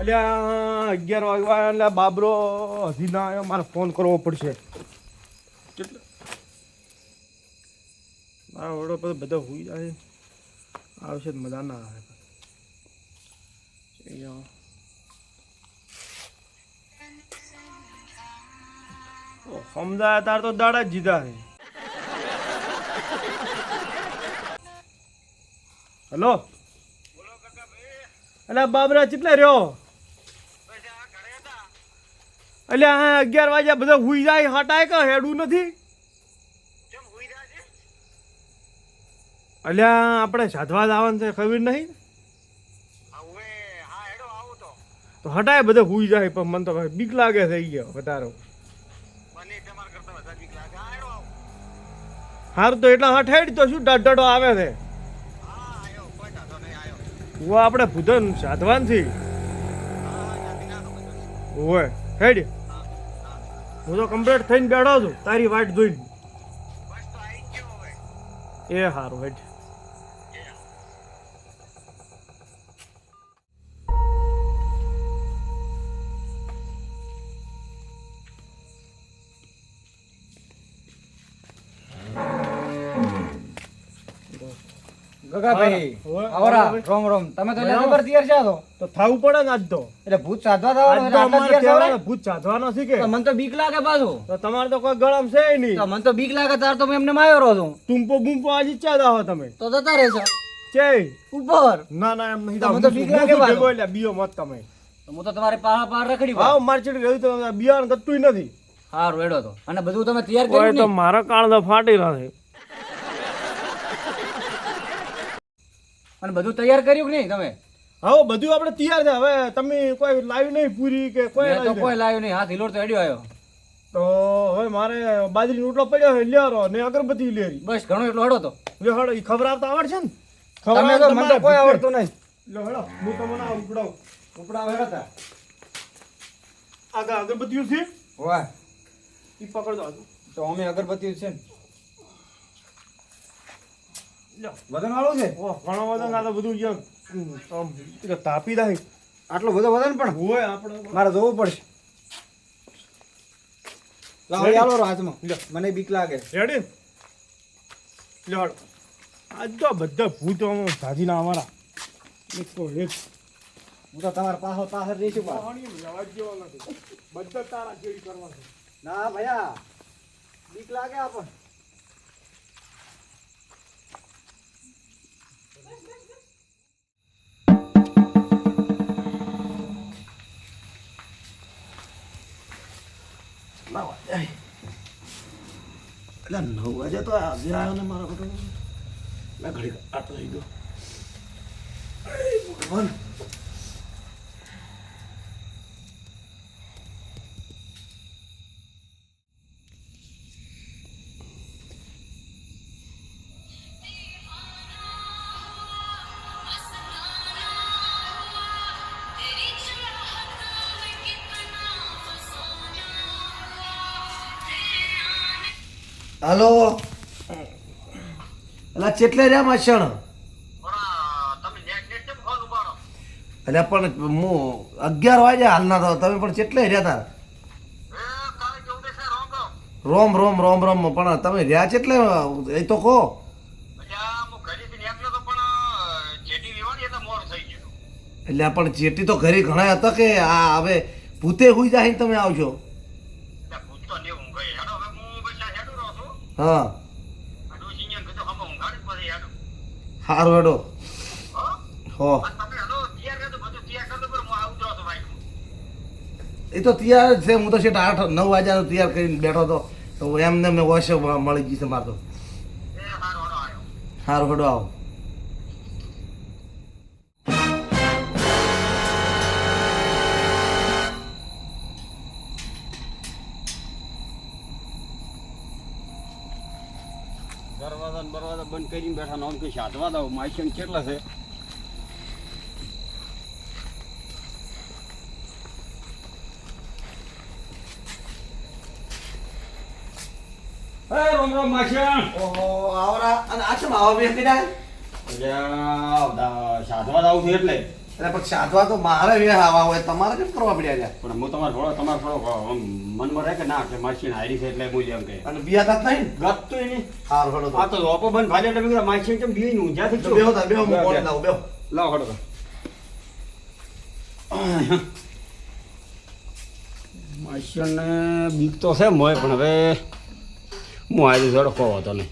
એટલે અગિયાર વાગવા એટલે બાબરો હજી ના આવ્યો, મારે ફોન કરવો પડશે. કેટલા? મારા વડો પર બધા હોઈ જાય આવશે મજા ના આવે. સમજાય તાર તો દાડા જ જીધા છે. હલો? એટલે બાબરા કેટલા રહ્યો? એટલે હા અગિયાર વાગ્યા બધા હુઈ જાય હટાય કે હેડું નથી? એટલે આપણે સાધવા આવવાનું છે ખબર નહીં તો. હટાય બધા હુઈ જાય પણ મને તો બીક લાગે થઈ ગયો વધારે. સારું તો એટલા હઠાડી તો શું ડડડો આવે છે? હું આપણે ભૂધન સાધવાનથી ઓય હેડ. હું તો કમ્પ્લીટ થઈને બેઠો છું. તારી વાટ જોઈને. એ સારું હેડ. ગગાભાઈ આવરા રોમ રોમ. તમે તો બરાબર. જબર તૈયાર છે તો. તો થાવું પડે ને આજ તો. એટલે ભૂત સાધવા આજ એટલે આટલા તૈયાર કહેવાય ભૂત સાધવાનો છે કે. મને તો બીક લાગે પાછું. તો તમારે તો કોઈ ગળમ છે ય તો મને તો બીક લાગે તાર તો એમને માયો રહો છું. તુંપો બુંપો આજે ચા દાહો તમે. તો જતા રહેશો ચે ઉપર. ના ના એમ નહીં મને તો બીક લાગે પાછો. એટલે બીઓ મત તમે. હું તો તમારે પાહા પાર રખડી ભાવ માર્કેટ ગયું તો બિયારણ કરતું નથી. હારું એડો તો. અને બધું તમે તૈયાર કરો કર્યું તો મારા કાળ તો ફાટી રહ્યા અને બધું તૈયાર કર્યું કે નહીં તમે? હવે બધું આપણે તૈયાર છે. હવે તમે કોઈ લાવી નહીં પૂરી કે કોઈ તો કોઈ લાવ્યું નહીં. હાથ હિલોડ તો અડ્યો આવ્યો. તો હવે મારે બાજરી રોટલો પડ્યો હોય લ્યારો ને અગરબત્તી લેરી બસ ઘણો એટલો હડો તો. લે હડો ઈ ખબર આવતા આવડશે ને? તમે તો મને કોઈ આવડતું નહીં. લે હડો હું તમને ઉપડાવું ઉપડા હેડો તા આગળ અગરબત્તીઓ છે. વાહ. ઈ પકડજો. તો અમે અગરબત્તીઓ છે ને. વજન વાળો છે? ઓહ ઘણો વજન આ તો બધું જેમ તાપી દે આટલો બધો વજન પણ હોય આપણે મારે જોવું પડશે. લાવો? હાથમાં. મને બીક લાગે. રેડી લે આજ તો બધા ભૂતો ભાજીના અમારા. એક તો એક. હું તો તમારા પાછો પાછળ રહીશું જેવા બધા તારા ચેડી કરવા ના ભૈયા. બીક લાગે આપણ એટલે નવ વાગે તો આજે આવ્યો ને મારા બેટો મેં ઘડી આટલો થઈ ગયો. ભગવાન. હલો. અલા ચેટલે રહ્યા માસણ એટલે પણ હું અગિયાર વાગે હાલના તો, તમે પણ ચેટલે રહ્યા હતા રોમ રોમ રોમ રોમ, પણ તમે રહ્યા ચેટલે? એ તો કહો. એટલે પણ ચેટી તો ઘરે ઘણા હતા કે આ હવે ભૂતે હુઈ જાય તમે આવશો હા. સારું હેડો. હો. એ તો તૈયાર છે. હું તો શેઠ આઠ નવ વાગ્યા તૈયાર કરીને બેઠો હતો. તો એમને મેં વોશ મળી ગઈ છે મારે તો. સારું હેડો આવો. બંધ કરીને બેઠા નામ કે સાધવા દઉં માઇશન કેટલા છે? રામ રામ ઓહો આવરા. અને આ આવા બે કીધા સાધવા જાવ છું એટલે. અરે પણ સાધવા તો મારે વે આવા હોય તમારે કેમ કરવા પડ્યા છે? પણ હું તમારે થોડો તમારે થોડો મનમાં રહે કે ના કે હારી છે એટલે હું એમ કહે. અને બિયા થાત નહીં? ગતું હારું હળો આ તો ઓપો બંધ ભાજે એટલે મેં કેમ બી ઊંઝા થઈ તો બેહો તાર બેહો હું કોણ લાવું બેહો. લાવો હડો માસીને બીક તો છે મોય પણ હવે હું આજે જોડો કહો હતો નહીં.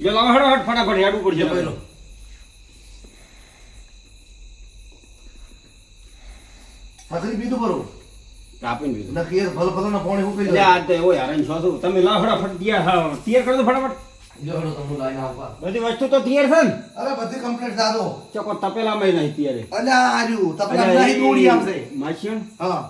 જો લાવો હડો હટ ફટાફટ પડશે કરું આપીને બીજું. નક્કી એ ભલે ભલે ના પોણી હું કહી આ તો એવો હેરાન છો તમે લાવો ફટાફટ તૈયાર કરો આવવા બધી વસ્તુ તો તૈયાર છે ને? અરે બધી કમ્પ્લીટ દાદો ચોકો તપેલામાં નહીં તૈયાર. અલ્યા તપેલા નહીં દોડી આવશે માસીણ હા.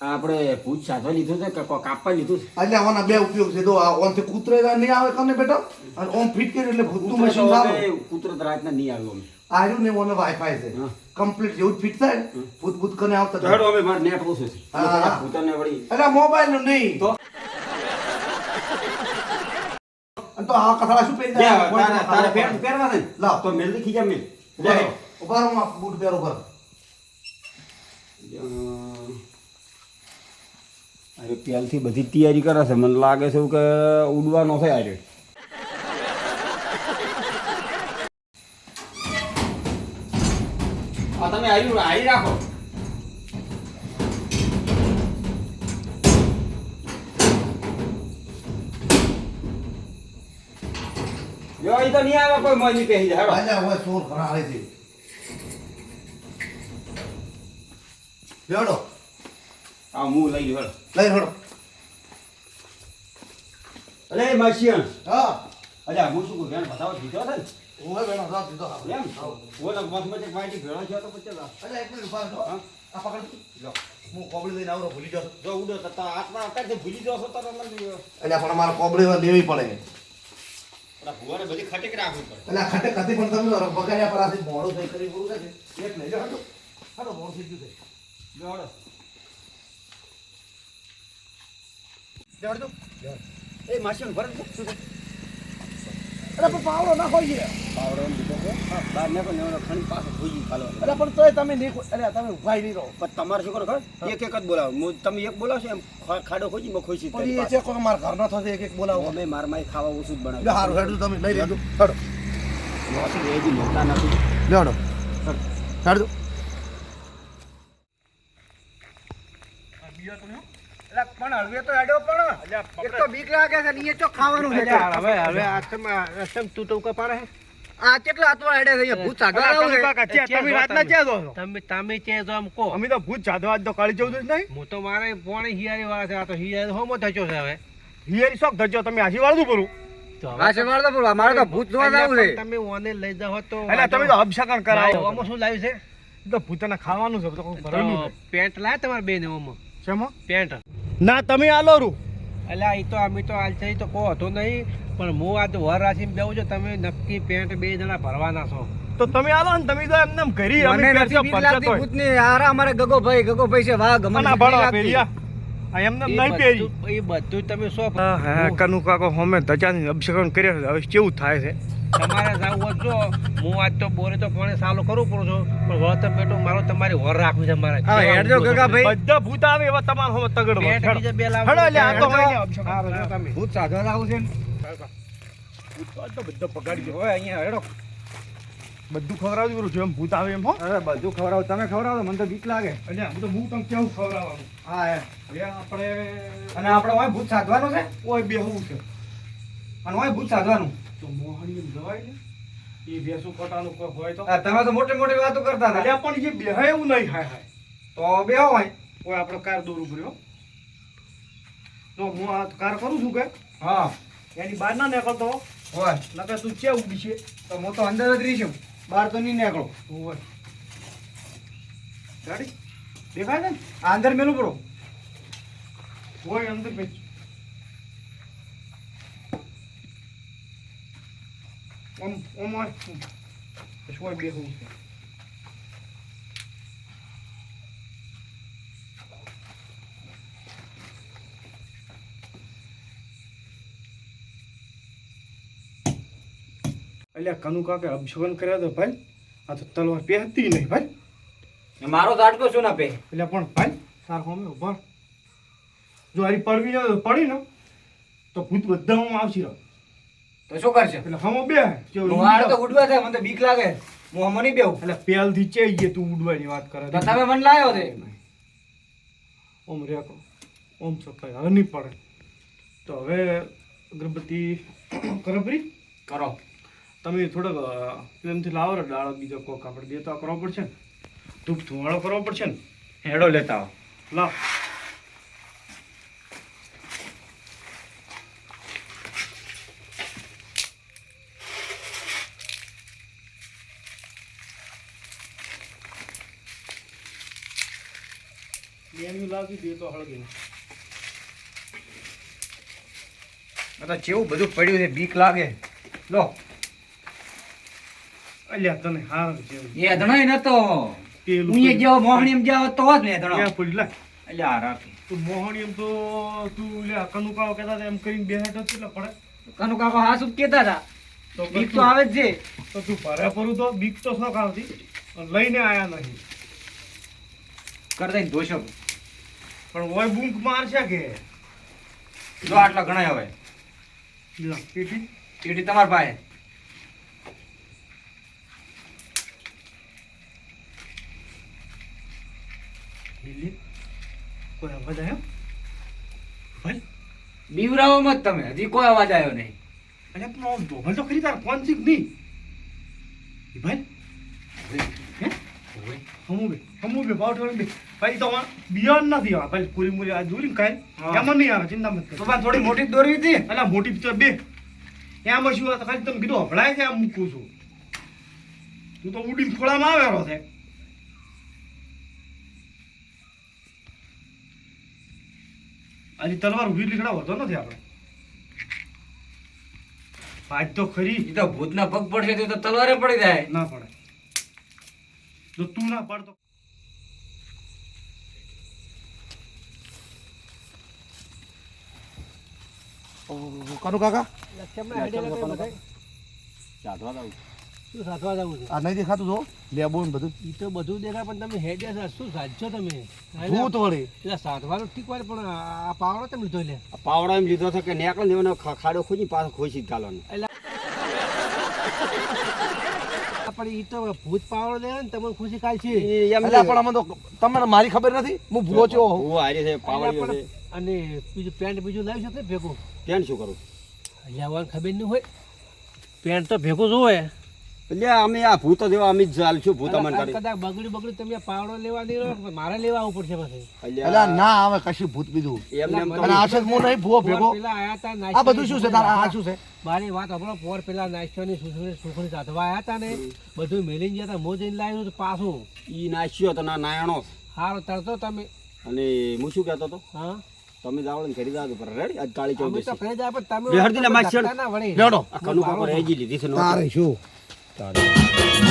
આપણે ભૂત સાધવા લીધું છે કે કાપવા લીધું છે એટલે ઓના બે ઉપયોગ છે તો ઓનથી કૂતરે નહીં આવે કને બેટા અને ઓમ ફિટ કરી એટલે ભૂતનું મશીન સારું કૂતરો તો રાતના નહીં આવ્યો અમે આર્યું ને ઓને વાઈફાઈ છે કમ્પ્લીટ જેવું ફિટ થાય ભૂત ભૂત કને આવતા તો હેડો અમે મારે નેટ ઓછું છે હા, હા. વળી અલ્યા મોબાઈલનું નહીં તો? તો આ કથાળા શું પહેરી જાય? તારે પહેરવા નહીં? લાવ. તો મેલદી ખીજા મેલ લે. ઊભા રહો. ઊભા રહો, બૂટ પહેરો અરે પહેલથી બધી તૈયારી કરે છે. મને લાગે છે કે ઉડવાનો છે આજે આ તમે આવી આવી રાખો. જો અહીં તો નહીં આવે કોઈ મજી પહેરી જાય ચોર ઘણા આવે છે. બેડો. આ હું લઈ ગયો લઈ હળો અરે માસિયા હા. અલ્યા હું શું કહું બેન બતાવો દીધો છે બેડો દીધો. એમ? ઓલા મત મત પાર્ટી ભેળા થયો તો પછી. અલ્યા એક મિનિટ ઊભા રહો. આ પકડ. લો. હું કોબળી લઈને આવું ભૂલી જાઉં જો ઉડો તો તા આટલા અત્યારથી ભૂલી જાઓ છો તો તમને પણ અમારે કોબળી લેવી પડે. ભુવાને બધી ખટેક રાખવી પડે. એટલે ખટેક ખટે પણ તમે બગાડ્યા પર આથી મોડું થઈ કરી બોલું છે. એક લઈ જાઓ હાલો મોડું થઈ ગયું છે. જો જાઓ એ માસીને શું છે? અરે પણ પાવડો ના છે પાવડો હા, બહાર નીકળો ને ખણી પાસે ભૂજી ખાલો. અરે પણ તોય તમે નહીં અરે તમે ઉભાઈ નહીં રહો. પણ તમારે શું કરો ખબર? એક એક જ બોલાવો. હું તમે એક બોલાવશો એમ ખા- ખાડો ખોજી મેં ખોજી પણ એ છે કોઈ મારા ઘરનો થશે એક એક બોલાવો. અમે માર માય ખાવા ઓછું જ બનાવ્યું હારું હેડું તમે લઈ લેજો. હડો. મોસી રેજી નથી? લે હડો. હેડો પણ હળવે તો હેડો પણ. એક તો બીક લાગે છે ને એ ખાવાનું છે હવે હવે આ તમે તું તો ઉપર આ કેટલા હાથમાં હેડે છે ભૂત સાગવા આવું છે. તમે રાતના ક્યાં તમે તમે ક્યાં છો આમ કહો. અમે તો ભૂત જાદવા તો કાળી ચૌદ જ નહીં. હું તો મારે પોણી હિયારી વાળા છે આ તો હિયારી હોમો થયો છે હવે. હિયરી શોખ ધરજો તમે આજી વાળું પરું તો ભૂત જોવા જવું છે. તમે ઓને લઈ જાઓ તો તમે તો અભિષેકન કરાવો. આમાં શું લાવ્યું છે? તો ભૂતને ખાવાનું છે પેન્ટ લાયા તમારે બેન ઓમાં? શેમાં? પેન્ટ ના તમે આલો રૂ એટલે એ તો અમે તો હાલ થઈ તો કહો હતો નહીં પણ હું આ વર રાખીને બેવું છું તમે નક્કી પેન્ટ બે જણા ભરવાના છો તો તમે આલો ને તમે તો એમને એમ કરી અમે નથી લાગતી. ભૂતની હારા અમારે ગગો ભાઈ ગગો ભાઈ છે નહીં પહેરી લાગતી. આ. આ એમને નહીં પહેરી એ બધું તમે શું કનુ કાકો હોમે ધજાની અભિષેકન કર્યા હવે કેવું થાય છે તમારે જવું જો હું આજ તો બોરે તો પાણી સાલો કરું પડું છું પણ વળતર તો મારો તમારી હોર રાખવી છે મારે. હા, હેડજો ગગા ભાઈ. બધા ભૂત આવે એવા તમારો હોમે તગડો પેન્ટ બીજા બે લાવો. હેડો એટલે આ તો. હા, તમે. ભૂત સાધો આવું છે ભૂત તો બધો પગાડી ગયો હોય અહીંયા હેડો. બધું ખવડાવજો પેલું જેમ ભૂત આવે એમ હો. અરે બધું ખવડાવો. તમે ખવડાવો મને તો બીક લાગે. એટલે હું તો હું તમને કેવું ખવડાવવાનું? હા એ. એ આપણે અને આપણે હોય ભૂત સાધવાનું છે? ઓય બેહવું છે. અને હોય ભૂત સાધવાનું. તો મોહણી જવાય ને? એ ભેસું કટાનું કોઈ હોય તો? તમે તો મોટી મોટી વાતો કરતા હતા. પણ જે બેહાય એવું નહીં હાય હાય. તો બે હોય કોઈ આપણો કાર દોરું કર્યો તો હું આ કાર કરું છું કે? હા. એની બહાર ના નીકળતો હોય નકર તું ચે ઉડી છે? તો હું તો અંદર જ રહી છું. બહાર તો નહીં નીકળો. હોય ગાડી? દેખાય ને? આ અંદર મેલું પડો. કોઈ અંદર બેસ. ઓમ ઓમ ઓય પછી ઓય બેહવું છે અલ્યા કનુ કાકે અભિષેકન કર્યા તો ભાઈ આ તો તલવાર પહેરતી નહીં ભાઈ. મારો ઝાટકો શું ના પે એટલે પણ ભાઈ સારખો હોમે ઊભા જો હારી પડવી પડી ને તો ભૂત બધા હું આવશી. રહ્યો તો શું કરશે? એટલે હમો બે હું તો ઉડવા થાય મને તો બીક લાગે. હું હમો નહીં બેહું. એટલે પેલથી ચઈ ગયે તું ઉડવાની વાત કરે તો તમે મને લાયો છે ઓમ રેકો ઓમ સફાઈ હવે નહીં પડે. તો હવે અગરબત્તી કરબરી કરો. તમે થોડોક પ્રેમથી લાવો ને ડાળો બીજો કોક આપણે દેતા કરવો પડશે ને. ધૂપ ધુવાળો કરવો પડશે ને. હેડો લેતા આવો. લાવ. બેનું લાવતી દે તો હળગી. આ તો બધું પડ્યું છે બીક લાગે. લો. અલ્યા તને હાર છે. એ ધણાય નતો. હું એ જેવો મોહણી એમ જાવ તો જ ને ધણો ક્યાં પડી લાય એટલે રાખી. તું મોહણી એમ તો તું લે કનુકાઓ કહેતા એમ કરીને બે હેઠ કેટલા પડે? કનુ હા શું કેતા હતા. તો બીક તો આવે જ છે. તો તું ભરે પરું તો બીક તો શોખ આવતી. લઈને આયા નહીં. કરતા ધોશો પણ ઓય બૂંક મારશે કે? જો આટલા ઘણા હવે. લા, પેટી. પેટી તમારા પાસે. કોઈ અવાજ આવ્યો? ભાઈ. બીવરાવો મત તમે. હજી કોઈ અવાજ આવ્યો નહીં. અરે પણ ધોબલ તો ખરી તાર. કોણ શીખ નહીં? ભાઈ. હે? હમુ બે હમુ બે ભાવ ઠોડી બે. ભાઈ તો બિયોન્ડ નથી આ. ભાઈ પૂરી મૂરી આ દૂરી. કાંઈ એમાં નહીં આવે ચિંતા મત તો પણ થોડી મોટી દોરી હતી? અલા મોટી પિક્ચર બે. એમાં શું હતું ખાલી તમે કીધું હભળાય છે આમ મૂકું છું. તું તો ઉડીને ખોળામાં આવેલો છે. આજે તલવાર ઊભી લીકડા હોતો નથી આપણે. આજ તો ખરી. એ તો ભૂતના પગ પડશે તો તો તલવારે પડી જાય. ના પડે. જો તું ના પાડતો કનુ કાકા કેમના આઈડિયા લગાવ્યા બધાય? ચાધવા દઉં શું સાધવા જવું છે આ નહીં દેખાતું જો લેબો ને બધું ઈ તો બધું દેખાય પણ તમે હેડ્યા છો શું સાધશો તમે ભૂત વળી એટલે સાધવાનું ઠીક હોય પણ આ પાવડો તમે લીધો લે આ પાવડા એમ લીધો છે કે નેકળે ને ખાડો ખોજી પાછો ખોસી જ ગાલો આ પણ ઈ તો ભૂત પાવડો લે ને તમને ખુશી કાલ છે. એમ અલ્યા પણ આમાં તો તમને મારી ખબર નથી? હું ભૂલો છો હું હારી છે પાવડીઓ છે. અને બીજું પેન્ટ બીજું લાવી છે ભેગું. પેન્ટ શું કરું? લેવાનું ખબર નહીં હોય. પેન્ટ તો ભેગું જોવે એટલે અમે આ ભૂતો જેવા અમે જ ચાલશું ભૂત અમન કરી કદાચ બગડી બગડી તમે પાવડો લેવા રહો, મારે લેવા આવવું પડશે પછી. એટલે અલ્યા ના આવે કશું ભૂત બીજું. એમને એમ તો અને આ હું નહીં ભૂવો ભેગો. પેલા આયા તા આ બધું શું છે? તારા આ શું છે? મારી વાત આપણો પોર પેલા નાસ્યોની સુખડી સુખડી સાધવા આયા તા ને બધું મેલીને ગયા તા મો જઈને લાવ્યું તો પાછું. ઈ નાશ્યો તો ના નાયણો. હારો તરતો તમે. અને હું શું કહેતો હતો? હા? તમે જાવ ને કરી દાદો પર રેડી? આજ કાળી તો ઘરે જાય તમે. ધક્કા ના વળી. લેડો કનુ પર રહી લીધી છે નો તારે શું? તારે